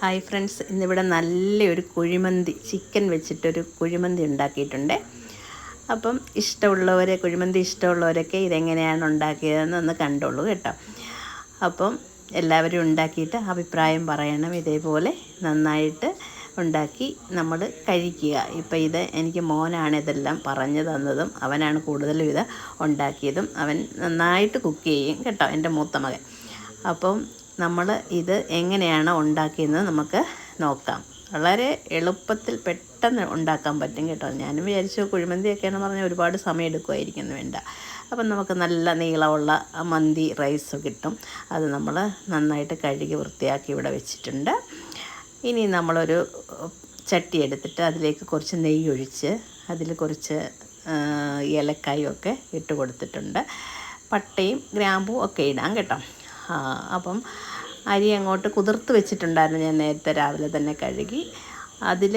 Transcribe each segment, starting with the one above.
Hi friends ഇന്നിവിടെ നല്ലൊരു kuzhimanthi chicken വെച്ചിട്ടൊരു കുഴിമന്തി ഉണ്ടാക്കിയിട്ടുണ്ട്. അപ്പം ഇഷ്ടമുള്ളവരെ കുഴിമന്തി ഇഷ്ടമുള്ളവരൊക്കെ ഇതെങ്ങനെയാണ് ഉണ്ടാക്കിയതെന്ന് ഒന്ന് കണ്ടോളൂ കേട്ടോ. അപ്പം എല്ലാവരും ഉണ്ടാക്കിയിട്ട് അഭിപ്രായം പറയണം. ഇതേപോലെ നന്നായിട്ട് ഉണ്ടാക്കി നമ്മൾ കഴിക്കുക. ഇപ്പം ഇത് എനിക്ക് മോനാണ് ഇതെല്ലാം പറഞ്ഞു തന്നതും അവനാണ് കൂടുതലും ഇത് ഉണ്ടാക്കിയതും. അവൻ നന്നായിട്ട് കുക്ക് ചെയ്യും കേട്ടോ എന്റെ മൂത്ത മകൻ. അപ്പം നമ്മൾ ഇത് എങ്ങനെയാണ് ഉണ്ടാക്കിയെന്ന് നമുക്ക് നോക്കാം. വളരെ എളുപ്പത്തിൽ പെട്ടെന്ന് ഉണ്ടാക്കാൻ പറ്റും കേട്ടോ. ഞാനും വിചാരിച്ചു കുഴിമന്തിയൊക്കെയാണെന്ന് പറഞ്ഞാൽ ഒരുപാട് സമയം എടുക്കുമായിരിക്കുന്നു വേണ്ട. അപ്പം നമുക്ക് നല്ല നീളമുള്ള മന്തി റൈസ് കിട്ടും. അത് നമ്മൾ നന്നായിട്ട് കഴുകി വൃത്തിയാക്കി ഇവിടെ വെച്ചിട്ടുണ്ട്. ഇനി നമ്മളൊരു ചട്ടി എടുത്തിട്ട് അതിലേക്ക് കുറച്ച് നെയ്യ് ഒഴിച്ച് അതിൽ കുറച്ച് ഏലക്കായും ഒക്കെ ഇട്ട് കൊടുത്തിട്ടുണ്ട്. പട്ടയും ഗ്രാമ്പും ഒക്കെ ഇടാം കേട്ടോ. അപ്പം അരി അങ്ങോട്ട് കുതിർത്ത് വെച്ചിട്ടുണ്ടായിരുന്നു ഞാൻ നേരത്തെ രാവിലെ തന്നെ കഴുകി. അതിൽ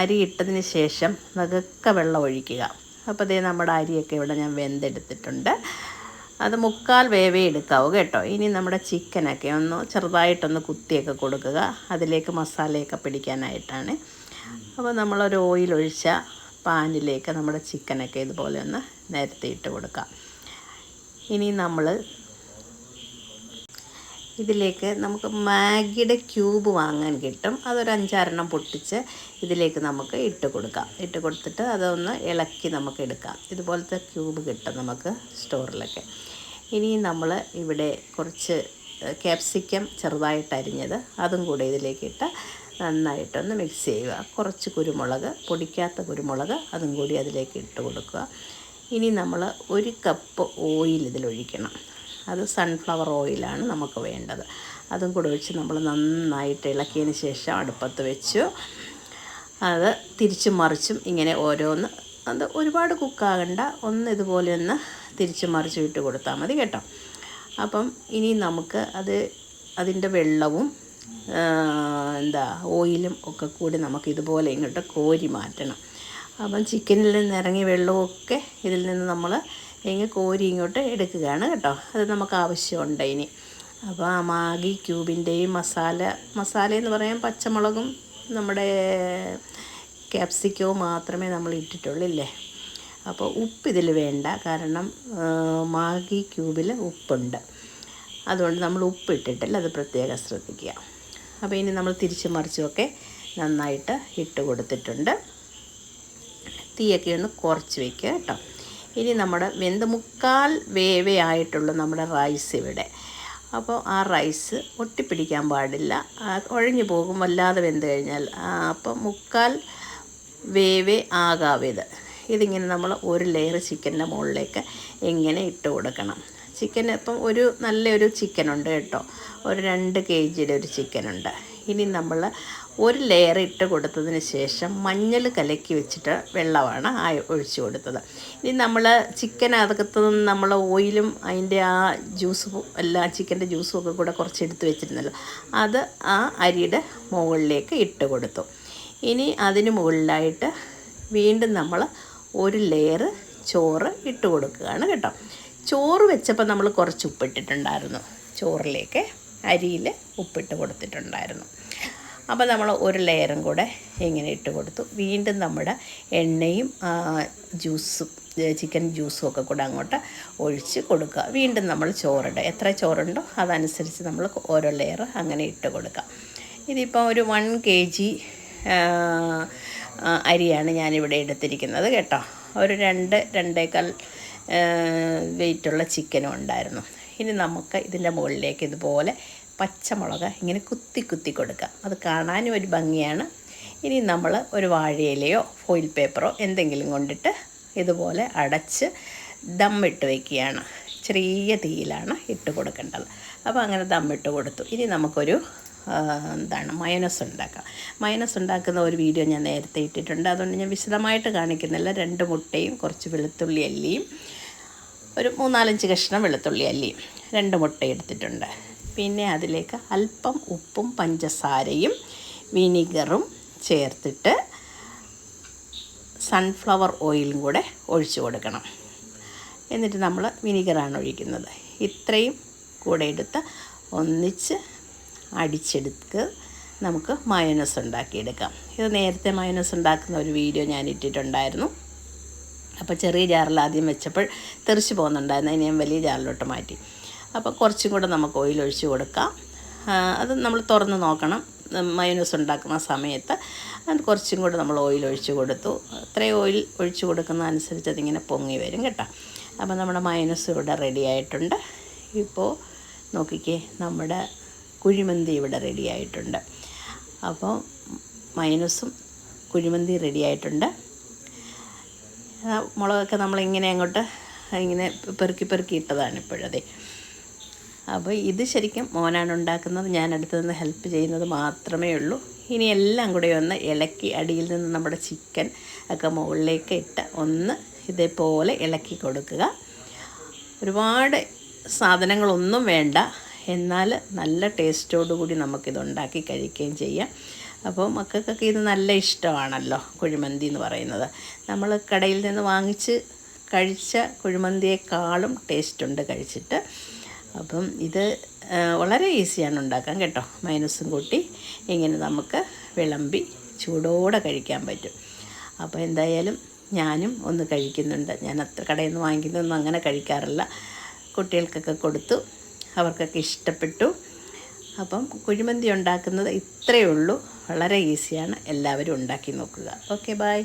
അരി ഇട്ടതിന് ശേഷം നകക്ക വെള്ളം ഒഴിക്കുക. അപ്പോൾ അതേ നമ്മുടെ അരിയൊക്കെ ഇവിടെ ഞാൻ വെന്തെടുത്തിട്ടുണ്ട്. അത് മുക്കാൽ വേവേ എടുക്കാവൂ കേട്ടോ. ഇനി നമ്മുടെ ചിക്കനൊക്കെ ഒന്ന് ചെറുതായിട്ടൊന്ന് കുത്തിയൊക്കെ കൊടുക്കുക. അതിലേക്ക് മസാലയൊക്കെ പിടിക്കാനായിട്ടാണ്. അപ്പോൾ നമ്മളൊരു ഓയിൽ ഒഴിച്ച പാനിലേക്ക് നമ്മുടെ ചിക്കനൊക്കെ ഇതുപോലെ ഒന്ന് നേരത്തെ ഇട്ട് കൊടുക്കാം. ഇനി നമ്മൾ ഇതിലേക്ക് നമുക്ക് മാഗിയുടെ ക്യൂബ് വാങ്ങാൻ കിട്ടും. അതൊരു അഞ്ചാറെണ്ണം പൊട്ടിച്ച് ഇതിലേക്ക് നമുക്ക് ഇട്ട് കൊടുക്കാം. ഇട്ട് കൊടുത്തിട്ട് അതൊന്ന് ഇളക്കി നമുക്ക് എടുക്കാം. ഇതുപോലത്തെ ക്യൂബ് കിട്ടും നമുക്ക് സ്റ്റോറിലൊക്കെ. ഇനി നമ്മൾ ഇവിടെ കുറച്ച് ക്യാപ്സിക്കം ചെറുതായിട്ട് അരിഞ്ഞത് അതും കൂടെ ഇതിലേക്ക് ഇട്ട് നന്നായിട്ടൊന്ന് മിക്സ് ചെയ്യുക. കുറച്ച് കുരുമുളക് പൊടിക്കാത്ത കുരുമുളക് അതും കൂടി അതിലേക്ക് ഇട്ട് കൊടുക്കുക. ഇനി നമ്മൾ ഒരു കപ്പ് ഓയിൽ ഇതിലൊഴിക്കണം. അത് സൺഫ്ലവർ ഓയിലാണ് നമുക്ക് വേണ്ടത്. അതും കൂടെ വെച്ച് നമ്മൾ നന്നായിട്ട് ഇളക്കിയതിന് ശേഷം അടുപ്പത്ത് വെച്ചു. അത് തിരിച്ചും മറിച്ചും ഇങ്ങനെ ഓരോന്ന് അത് ഒരുപാട് കുക്കാകണ്ട ഒന്ന് ഇതുപോലെ ഒന്ന് തിരിച്ചു മറിച്ച് വിട്ട് കൊടുത്താൽ മതി കേട്ടോ. അപ്പം ഇനി നമുക്ക് അത് അതിന്റെ വെള്ളവും എന്താ ഓയിലും ഒക്കെ കൂടി നമുക്ക് ഇതുപോലെ ഇങ്ങോട്ട് കോരി മാറ്റണം. അപ്പം ചിക്കനിൽ നിന്ന് ഇറങ്ങിയ വെള്ളമൊക്കെ ഇതിൽ നിന്ന് നമ്മൾ ഇങ്ങനെ കോരി ഇങ്ങോട്ട് എടുക്കുകയാണ് കേട്ടോ. അത് നമുക്ക് ആവശ്യമുണ്ട് ഇനി. അപ്പോൾ ആ മാഗി ക്യൂബിന്റെയും മസാല മസാല എന്ന് പറയാൻ പച്ചമുളകും നമ്മുടെ ക്യാപ്സിക്കവും മാത്രമേ നമ്മൾ ഇട്ടിട്ടുള്ളൂ ഇല്ലേ അപ്പോൾ ഉപ്പ് ഇതിൽ വേണ്ട കാരണം മാഗി ക്യൂബിൽ ഉപ്പുണ്ട്. അതുകൊണ്ട് നമ്മൾ ഉപ്പ് ഇട്ടിട്ടില്ല അത് പ്രത്യേകം ശ്രദ്ധിക്കുക. അപ്പോൾ ഇനി നമ്മൾ തിരിച്ച് മറിച്ചുമൊക്കെ നന്നായിട്ട് ഇട്ട് കൊടുത്തിട്ടുണ്ട്. തീയൊക്കെ ഒന്ന് കുറച്ച് വയ്ക്കുക കേട്ടോ. ഇനി നമ്മുടെ വെന്ത് മുക്കാൽ വേവയായിട്ടുള്ള നമ്മുടെ റൈസ് ഇവിടെ. അപ്പോൾ ആ റൈസ് ഒട്ടിപ്പിടിക്കാൻ പാടില്ല. ഉഴഞ്ഞു പോകും വല്ലാതെ വെന്ത് കഴിഞ്ഞാൽ. അപ്പം മുക്കാൽ വേവേ ആകാവിത് ഇതിങ്ങനെ നമ്മൾ ഒരു ലെയർ ചിക്കന്റെ മുകളിലേക്ക് ഇങ്ങനെ ഇട്ട് കൊടുക്കണം. ചിക്കൻ ഇപ്പം ഒരു നല്ലൊരു ചിക്കനുണ്ട് കേട്ടോ. ഒരു രണ്ട് കെ ജിയുടെ ഒരു ചിക്കനുണ്ട് ഇനി നമ്മൾ ഒരു ലെയർ ഇട്ട് കൊടുത്തതിന് ശേഷം മഞ്ഞൾ കലക്കി വെച്ചിട്ട് വെള്ളമാണ് ആ ഒഴിച്ച് കൊടുത്തത്. ഇനി നമ്മൾ ചിക്കൻ അകത്ത് നിന്ന് നമ്മൾ ഓയിലും അതിന്റെ ആ ജ്യൂസ് എല്ലാ ചിക്കന്റെ ജ്യൂസും ഒക്കെ കൂടെ കുറച്ച് എടുത്ത് വെച്ചിരുന്നല്ലോ അത് ആ അരിയുടെ മുകളിലേക്ക് ഇട്ട് കൊടുത്തു. ഇനി അതിന് മുകളിലായിട്ട് വീണ്ടും നമ്മൾ ഒരു ലെയർ ചോറ് ഇട്ട് കൊടുക്കുകയാണ് കേട്ടോ. ചോറ് വെച്ചപ്പോൾ നമ്മൾ കുറച്ച് ഉപ്പിട്ടിട്ടുണ്ടായിരുന്നു. ചോറിലേക്ക് അരിയിൽ ഉപ്പിട്ട് കൊടുത്തിട്ടുണ്ടായിരുന്നു. അപ്പോൾ നമ്മൾ ഒരു ലെയറും കൂടെ ഇങ്ങനെ ഇട്ട് കൊടുത്തു. വീണ്ടും നമ്മുടെ എണ്ണയും ജ്യൂസും ചിക്കൻ ജ്യൂസും ഒക്കെ കൂടെ അങ്ങോട്ട് ഒഴിച്ച് കൊടുക്കുക. വീണ്ടും നമ്മൾ ചോറിടുക. എത്ര ചോറുണ്ടോ അതനുസരിച്ച് നമ്മൾ ഓരോ ലെയർ അങ്ങനെ ഇട്ട് കൊടുക്കുക. ഇതിപ്പോൾ ഒരു വൺ കെ ജി അരിയാണ് ഞാനിവിടെ എടുത്തിരിക്കുന്നത് കേട്ടോ. ഒരു രണ്ട് രണ്ടേക്കാൽ വെയിറ്റുള്ള ചിക്കനും ഉണ്ടായിരുന്നു. ഇനി നമുക്ക് ഇതിന്റെ മുകളിലേക്ക് ഇതുപോലെ പച്ചമുളക് ഇങ്ങനെ കുത്തി കുത്തി കൊടുക്കുക. അത് കാണാനും ഒരു ഭംഗിയാണ്. ഇനി നമ്മൾ ഒരു വാഴയിലയോ ഫോയിൽ പേപ്പറോ എന്തെങ്കിലും കൊണ്ടിട്ട് ഇതുപോലെ അടച്ച് ദമ്മിട്ട് വയ്ക്കുകയാണ് ചെറിയ തീയിലാണ് ഇട്ട് കൊടുക്കേണ്ടത്. അപ്പോൾ അങ്ങനെ ദമ്മിട്ട് കൊടുത്തു. ഇനി നമുക്കൊരു എന്താണ് മയനസ് ഉണ്ടാക്കാം. മയനസ് ഉണ്ടാക്കുന്ന ഒരു വീഡിയോ ഞാൻ നേരത്തെ ഇട്ടിട്ടുണ്ട്. അതുകൊണ്ട് ഞാൻ വിശദമായിട്ട് കാണിക്കുന്നില്ല. രണ്ട് മുട്ടയും കുറച്ച് വെളുത്തുള്ളി അല്ലിയും ഒരു മൂന്നാലഞ്ച് കഷ്ണം വെളുത്തുള്ളി അല്ലിയും രണ്ട് മുട്ട എടുത്തിട്ടുണ്ട്. പിന്നെ അതിലേക്ക് അല്പം ഉപ്പും പഞ്ചസാരയും വിനിഗറും ചേർത്തിട്ട് സൺഫ്ലവർ ഓയിലും കൂടെ ഒഴിച്ചു കൊടുക്കണം. എന്നിട്ട് നമ്മൾ വിനീഗറാണ് ഒഴിക്കുന്നത്. ഇത്രയും കൂടെ എടുത്ത് ഒന്നിച്ച് അടിച്ചെടുക്ക് നമുക്ക് മയോനസ് ഉണ്ടാക്കിയെടുക്കാം. ഇത് നേരത്തെ മയോനസ് ഉണ്ടാക്കുന്ന ഒരു വീഡിയോ ഞാൻ ഇട്ടിട്ടുണ്ടായിരുന്നു. അപ്പോൾ ചെറിയ ജാറിൽ ആദ്യം വെച്ചപ്പോൾ തെറിച്ച് പോകുന്നുണ്ടായിരുന്നു. അതിന് ഞാൻ വലിയ ജാറിലോട്ട് മാറ്റി. അപ്പോൾ കുറച്ചും കൂടെ നമുക്ക് ഓയിൽ ഒഴിച്ച് കൊടുക്കാം. അത് നമ്മൾ തുറന്ന് നോക്കണം. മയോനൂസ് ഉണ്ടാക്കുന്ന സമയത്ത് അത് കുറച്ചും കൂടെ നമ്മൾ ഓയിൽ ഒഴിച്ച് കൊടുത്തു. അത്രയും ഓയിൽ ഒഴിച്ച് കൊടുക്കുന്ന അനുസരിച്ച് അതിങ്ങനെ പൊങ്ങി വരും കേട്ടോ. അപ്പോൾ നമ്മുടെ മയോനൂസ് ഇവിടെ റെഡി ആയിട്ടുണ്ട്. ഇപ്പോൾ നോക്കിക്കേ നമ്മുടെ കുഴിമന്തി ഇവിടെ റെഡി ആയിട്ടുണ്ട്. അപ്പോൾ മൈനസും കുഴിമന്തി റെഡി ആയിട്ടുണ്ട്. മുളകൊക്കെ നമ്മളിങ്ങനെ അങ്ങോട്ട് ഇങ്ങനെ പെറുക്കി പെറുക്കി ഇട്ടതാണ് ഇപ്പോഴതേ. അപ്പോൾ ഇത് ശരിക്കും മോനാണ് ഉണ്ടാക്കുന്നത്. ഞാൻ അടുത്ത് നിന്ന് ഹെൽപ്പ് ചെയ്യുന്നത് മാത്രമേ ഉള്ളൂ. ഇനി എല്ലാം കൂടെ ഒന്ന് ഇളക്കി അടിയിൽ നിന്ന് നമ്മുടെ ചിക്കൻ ഒക്കെ മുകളിലേക്ക് ഇട്ട് ഒന്ന് ഇതേപോലെ ഇളക്കി കൊടുക്കുക. ഒരുപാട് സാധനങ്ങളൊന്നും വേണ്ട. എന്നാൽ നല്ല ടേസ്റ്റോടു കൂടി നമുക്കിത് ഉണ്ടാക്കി കഴിക്കുകയും ചെയ്യാം. അപ്പോൾ മക്കൾക്കൊക്കെ ഇത് നല്ല ഇഷ്ടമാണല്ലോ കുഴിമന്തി എന്ന് പറയുന്നത്. നമ്മൾ കടയിൽ നിന്ന് വാങ്ങിച്ച് കഴിച്ച കുഴിമന്തിയേക്കാളും ടേസ്റ്റ് ഉണ്ട് കഴിച്ചിട്ട്. അപ്പം ഇത് വളരെ ഈസിയാണ് ഉണ്ടാക്കാൻ കേട്ടോ. മൈനസും കൂട്ടി ഇങ്ങനെ നമുക്ക് വിളമ്പി ചൂടോടെ കഴിക്കാൻ പറ്റും. അപ്പോൾ എന്തായാലും ഞാനും ഒന്ന് കഴിക്കുന്നുണ്ട്. ഞാൻ അത്ര കടയിൽ നിന്ന് വാങ്ങിക്കുന്നൊന്നും അങ്ങനെ കഴിക്കാറില്ല. കുട്ടികൾക്കൊക്കെ കൊടുത്തു. അവർക്കൊക്കെ ഇഷ്ടപ്പെട്ടു. അപ്പം കുഴിമന്തി ഉണ്ടാക്കുന്നത് ഇത്രയേ ഉള്ളൂ. വളരെ ഈസിയാണ്. എല്ലാവരും ഉണ്ടാക്കി നോക്കുക. Okay bye